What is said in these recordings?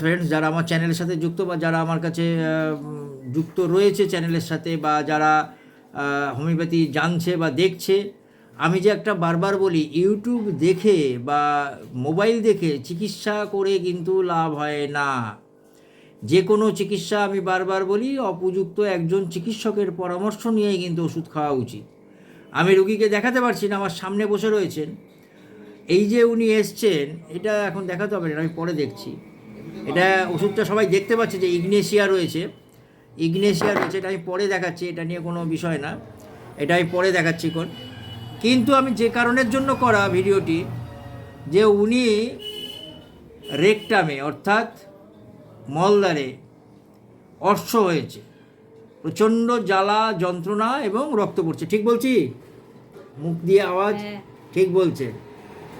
Friends যারা আমার চ্যানেলের সাথে যুক্ত বা যারা আমার কাছে যুক্ত রয়েছে চ্যানেলের সাথে বা যারা হোমিওপ্যাথি জানছে বা দেখছে, আমি যে একটা বারবার বলি, ইউটিউব দেখে বা মোবাইল দেখে চিকিৎসা করে কিন্তু লাভ হয় না। যে কোনো চিকিৎসা আমি বারবার বলি, অপযুক্ত একজন চিকিৎসকের পরামর্শ নিয়েই কিন্তু ওষুধ খাওয়া উচিত। আমি রুগীকে দেখাতে পারছি না, আমার সামনে বসে রয়েছেন। এই যে উনি এসছেন, এটা এখন দেখাতে হবে না, আমি পরে দেখছি। এটা ওষুধটা সবাই দেখতে পাচ্ছে যে ইগনেশিয়া রয়েছে। ইগনেশিয়া রয়েছে এটা আমি পরে দেখাচ্ছি এটা নিয়ে কোনো বিষয় না। এটা আমি পরে দেখাচ্ছি কোন কিন্তু আমি যে কারণের জন্য করা ভিডিওটি যে উনি রেকটামে অর্থাৎ মলদারে অর্শ হয়েছে। প্রচণ্ড জ্বালা যন্ত্রণা এবং রক্ত পড়ছে। ঠিক বলছি? মুখ দিয়ে আওয়াজ হ্যাঁ। ঠিক বলছে।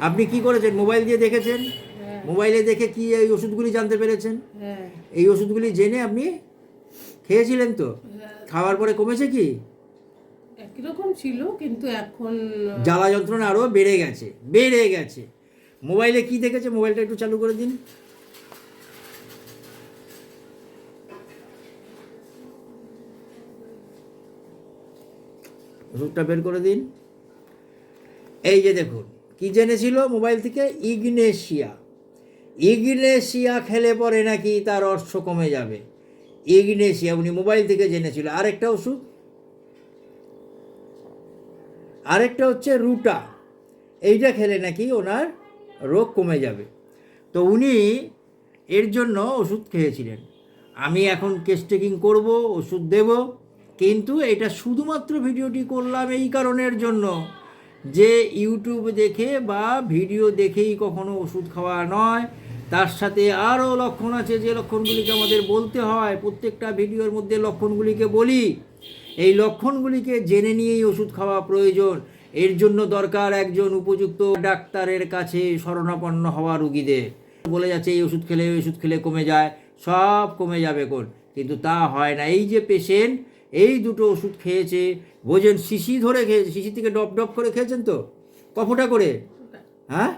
আপনি কি করেছেন? মোবাইল দিয়ে দেখেছেন। মোবাইলে দেখে কি এই ওষুধগুলি জানতে পেরেছেন? হ্যাঁ। এই ওষুধগুলি জেনে আপনি খেয়েছিলেন তো? খাওয়ার পরে কমেছে কি? একই রকম ছিল কিন্তু এখন জ্বালা যন্ত্রণা আরও বেড়ে গেছে বেড়ে গেছে। মোবাইলে কি দেখেছে? মোবাইলটা একটু চালু করে দিন। ওষুধটা বের করে দিন। এই যে দেখুন কি জেনেছিল? মোবাইল থেকে ইগনেশিয়া। ইগনেশিয়া খেলে পরে নাকি তার অর্থ কমে যাবে। ইগনেশিয়া, উনি মোবাইল থেকে জেনেছিল। আরেকটা ওষুধ? আরেকটা হচ্ছে রুটা। এইটা খেলে নাকি ওনার রোগ কমে যাবে। তো উনি এর জন্য ওষুধ খেয়েছিলেন। আমি এখন কেস টেকিং করব, ওষুধ দেব, কিন্তু এটা শুধুমাত্র ভিডিওটি করলাম এই কারণের জন্য যে ইউটিউব দেখে বা ভিডিও দেখেই কখনো ওষুধ খাওয়া নয়। তার সাথে আরও লক্ষণ আছে যে লক্ষণগুলিকে আমাদের বলতে হয়। প্রত্যেকটা ভিডিওর মধ্যে লক্ষণগুলিকে বলি। এই লক্ষণগুলিকে জেনে নিয়েই ওষুধ খাওয়া প্রয়োজন। এর জন্য দরকার একজন উপযুক্ত ডাক্তারের কাছে শরণাপন্ন হওয়া রুগীদের। বলে যাচ্ছে, এই ওষুধ খেলে, এই ওষুধ খেলে কমে যায়। সব কমে যাবে কোন? কিন্তু তা হয় না। এই যে পেশেন্ট এই দুটো ওষুধ খেয়েছে, বোঝেন, শিশি ধরে খেয়েছে, শিশি থেকে ডপ ডপ করে খেয়েছেন তো? কফোটা করে? হ্যাঁ?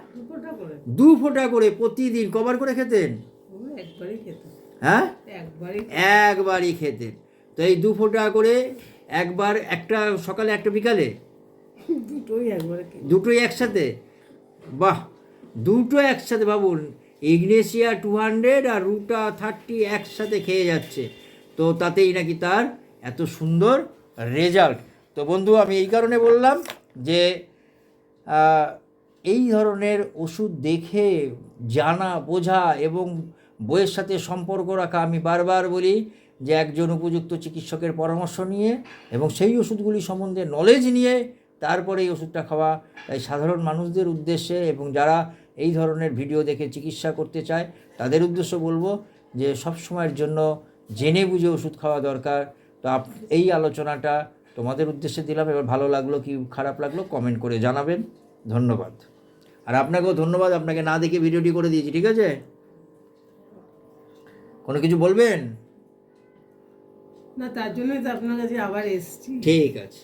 দু ফোঁটা করে প্রতিদিন কবার করে খেতেন? হ্যাঁ? একবারই একবারই খেতেন। তো এই দু ফোঁটা করে একবার একটা সকালে একটা বিকালে? দুটোই একবারে দুটোই একসাথে? বাহ! দুটো একসাথে ভাবুন ইগনেশিয়া টু হান্ড্রেড আর রুটা থার্টি একসাথে খেয়ে যাচ্ছে। তো তাতেই নাকি তার এত সুন্দর রেজাল্ট। তো বন্ধু আমি এই কারণে বললাম যে এই ধরনের ওষুধ দেখে, জানা, বোঝা এবং বইয়ের সাথে সম্পর্ক রাখা আমি বারবার বলি যে একজন উপযুক্ত চিকিৎসকের পরামর্শ নিয়ে এবং সেই ওষুধগুলি সম্বন্ধে নলেজ নিয়ে তারপরে এই ওষুধটা খাওয়া তাই সাধারণ মানুষদের উদ্দেশ্যে এবং যারা এই ধরনের ভিডিও দেখে চিকিৎসা করতে চায়, তাদের উদ্দেশ্য বলব যে সব সময়ের জন্য জেনে বুঝে ওষুধ খাওয়া দরকার। তো আপ, এই আলোচনাটা তোমাদের উদ্দেশ্যে দিলাম। এবার ভালো লাগল কি খারাপ লাগল কমেন্ট করে জানাবেন। ধন্যবাদ। আর আপনাকেও ধন্যবাদ আপনাকে না দেখে ভিডিওটি করে দিয়েছি ঠিক আছে? কোনো কিছু বলবেন? না তার জন্যই তো আপনার কাছে আবার এসছি। ঠিক আছে।